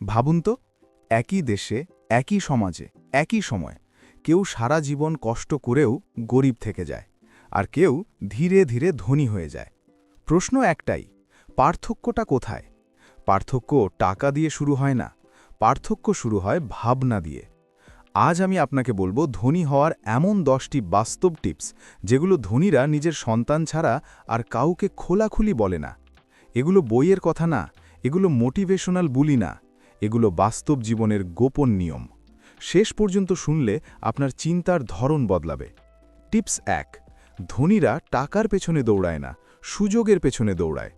ভাবুন তো, একই দেশে, একই সমাজে, একই সময় কেউ সারা জীবন কষ্ট করেও গরিব থেকে যায় আর কেউ ধীরে ধীরে ধনী হয়ে যায়। প্রশ্ন একটাই, পার্থক্যটা কোথায়? পার্থক্য টাকা দিয়ে শুরু হয় না, পার্থক্য শুরু হয় ভাবনা দিয়ে। আজ আমি আপনাকে বলব ধনী হওয়ার এমন দশটি বাস্তব টিপস যেগুলো ধনীরা নিজের সন্তান ছাড়া আর কাউকে খোলাখুলি বলে না। এগুলো বইয়ের কথা না, এগুলো মোটিভেশনাল বুলি না। এগুলো বাস্তব জীবনের গোপন নিয়ম। শেষ পর্যন্ত শুনলে আপনার চিন্তার ধরন বদলাবে। টিপস এক, ধনীরা টাকার পেছনে দৌড়ায় না, সুযোগের পেছনে দৌড়ায়।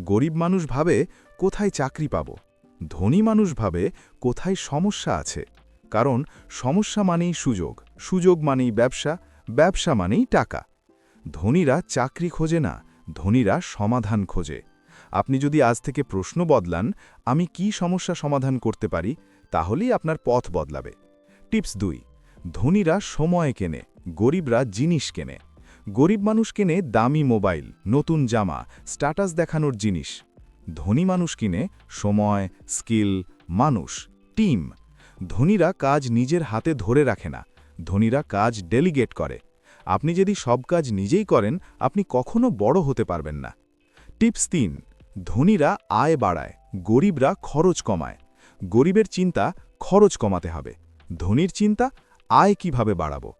গরিব মানুষ ভাবে, কোথায় চাকরি পাব? ধনী মানুষ ভাবে, কোথায় সমস্যা আছে? কারণ সমস্যা মানেই সুযোগ সুযোগ মানেই ব্যবসা ব্যবসা মানেই টাকা। ধনীরা চাকরি খোঁজে না, ধনীরা সমাধান খোঁজে। আপনি যদি আজ থেকে প্রশ্ন বদলান, আমি কি সমস্যা সমাধান করতে পারি, তাহলেই আপনার পথ বদলাবে। টিপস দুই, ধনীরা সময় কেনে, গরিবরা জিনিস কেনে। গরিব মানুষ কেনে দামি মোবাইল, নতুন জামা, স্ট্যাটাস দেখানোর জিনিস। ধনী মানুষ কিনে সময়, স্কিল, মানুষ, টিম। ধনীরা কাজ নিজের হাতে ধরে রাখে না, ধনীরা কাজ ডেলিগেট করে। আপনি যদি সব কাজ নিজেই করেন, আপনি কখনো বড় হতে পারবেন না। টিপস তিন ধনীরা আয় বাড়ায়, গরিবরা খরচ কমায়। গরিবের চিন্তা খরচ কমাতে হবে। ধনীর চিন্তা আয় কীভাবে বাড়াবো?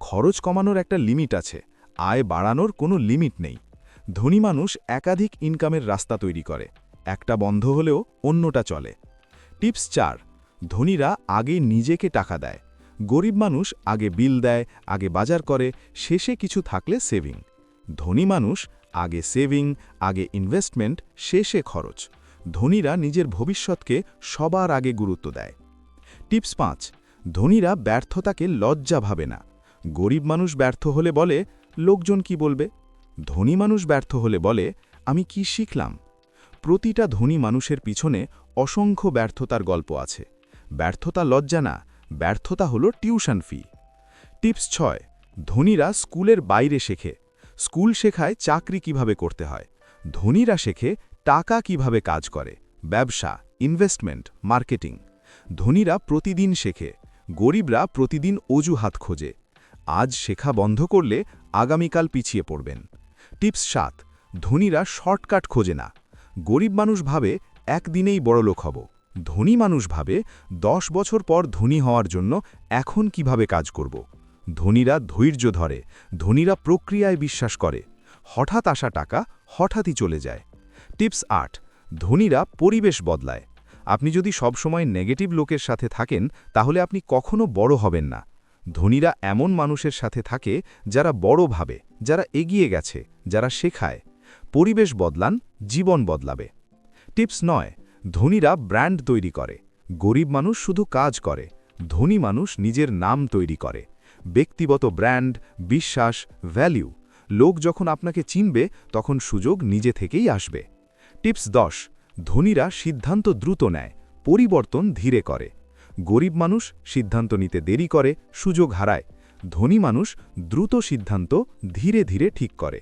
খরচ কমানোর একটা লিমিট আছে, আয় বাড়ানোর কোনো লিমিট নেই। ধনী মানুষ একাধিক ইনকামের রাস্তা তৈরি করে, একটা বন্ধ হলেও অন্যটা চলে। টিপস চার, ধনীরা আগে নিজেকে টাকা দেয়। গরিব মানুষ আগে বিল দেয়, আগে বাজার করে, শেষে কিছু থাকলে সেভিং। ধনী মানুষ আগে সেভিং, আগে ইনভেস্টমেন্ট, শেষে খরচ। ধনীরা নিজের ভবিষ্যৎকে সবার আগে গুরুত্ব দেয়। টিপস পাঁচ, ধনীরা ব্যর্থতাকে লজ্জা ভাবে না। গরিব মানুষ ব্যর্থ হলে বলে, লোকজন কি বলবে? ধনী মানুষ ব্যর্থ হলে বলে, আমি কি শিখলাম? প্রতিটা ধনী মানুষের পিছনে অসংখ্য ব্যর্থতার গল্প আছে। ব্যর্থতা লজ্জা না, ব্যর্থতা হলো টিউশন ফি। টিপস ছয়, ধনীরা স্কুলের বাইরে শেখে। স্কুল শেখায় চাকরি কীভাবে করতে হয়? ধনীরা শেখে টাকা কীভাবে কাজ করে? ব্যবসা ইনভেস্টমেন্ট মার্কেটিং ধনীরা প্রতিদিন শেখে, গরিবরা প্রতিদিন অজুহাত খোঁজে। আজ শেখা বন্ধ করলে আগামীকাল পিছিয়ে পড়বেন। টিপস সাত, ধনীরা শর্টকাট খোঁজে না। গরিব মানুষ ভাবে একদিনেই বড়লোক হব। ধনী মানুষ ভাবে দশ বছর পর ধনী হওয়ার জন্য এখন কীভাবে কাজ করব? ধনীরা ধৈর্য ধরে, ধনীরা প্রক্রিয়ায় বিশ্বাস করে। হঠাৎ আসা টাকা হঠাৎই চলে যায়। টিপস আট, ধনীরা পরিবেশ বদলায়। আপনি যদি সবসময় নেগেটিভ লোকের সাথে থাকেন, তাহলে আপনি কখনো বড় হবেন না। ধনীরা এমন মানুষের সাথে থাকে, যারা বড় ভাবে, যারা এগিয়ে গেছে, যারা শেখায়। পরিবেশ বদলান, জীবন বদলাবে। টিপস নয়, ধনীরা ব্র্যান্ড তৈরি করে। গরিব মানুষ শুধু কাজ করে, ধনী মানুষ নিজের নাম তৈরি করে। ব্যক্তিগত ব্র্যান্ড, বিশ্বাস ভ্যালিউ লোক যখন আপনাকে চিনবে, তখন সুযোগ নিজে থেকেই আসবে। টিপস দশ, ধনীরা সিদ্ধান্ত দ্রুত নেয়, পরিবর্তন ধীরে করে। গরিব মানুষ সিদ্ধান্ত নিতে দেরি করে, সুযোগ হারায়। ধনী মানুষ দ্রুত সিদ্ধান্ত ধীরে ধীরে ঠিক করে।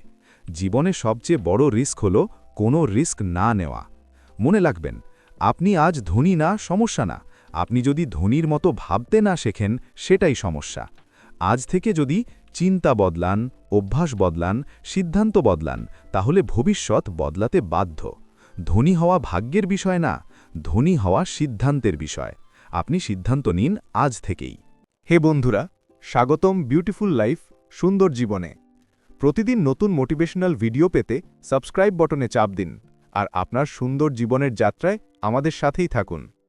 জীবনে সবচেয়ে বড় রিস্ক হল কোনো রিস্ক না নেওয়া। মনে রাখবেন, আপনি আজ ধনী না, সমস্যা না। আপনি যদি ধনীর মতো ভাবতে না শেখেন, সেটাই সমস্যা। আজ থেকে যদি চিন্তা বদলান, অভ্যাস বদলান, সিদ্ধান্ত বদলান, তাহলে ভবিষ্যৎ বদলাতে বাধ্য। ধনী হওয়া ভাগ্যের বিষয় না, ধনী হওয়া সিদ্ধান্তের বিষয়। আপনি সিদ্ধান্ত নিন আজ থেকেই। হে বন্ধুরা, স্বাগতম বিউটিফুল লাইফ সুন্দর জীবনে। প্রতিদিন নতুন মোটিভেশনাল ভিডিও পেতে সাবস্ক্রাইব বটনে চাপ দিন, আর আপনার সুন্দর জীবনের যাত্রায় আমাদের সাথেই থাকুন।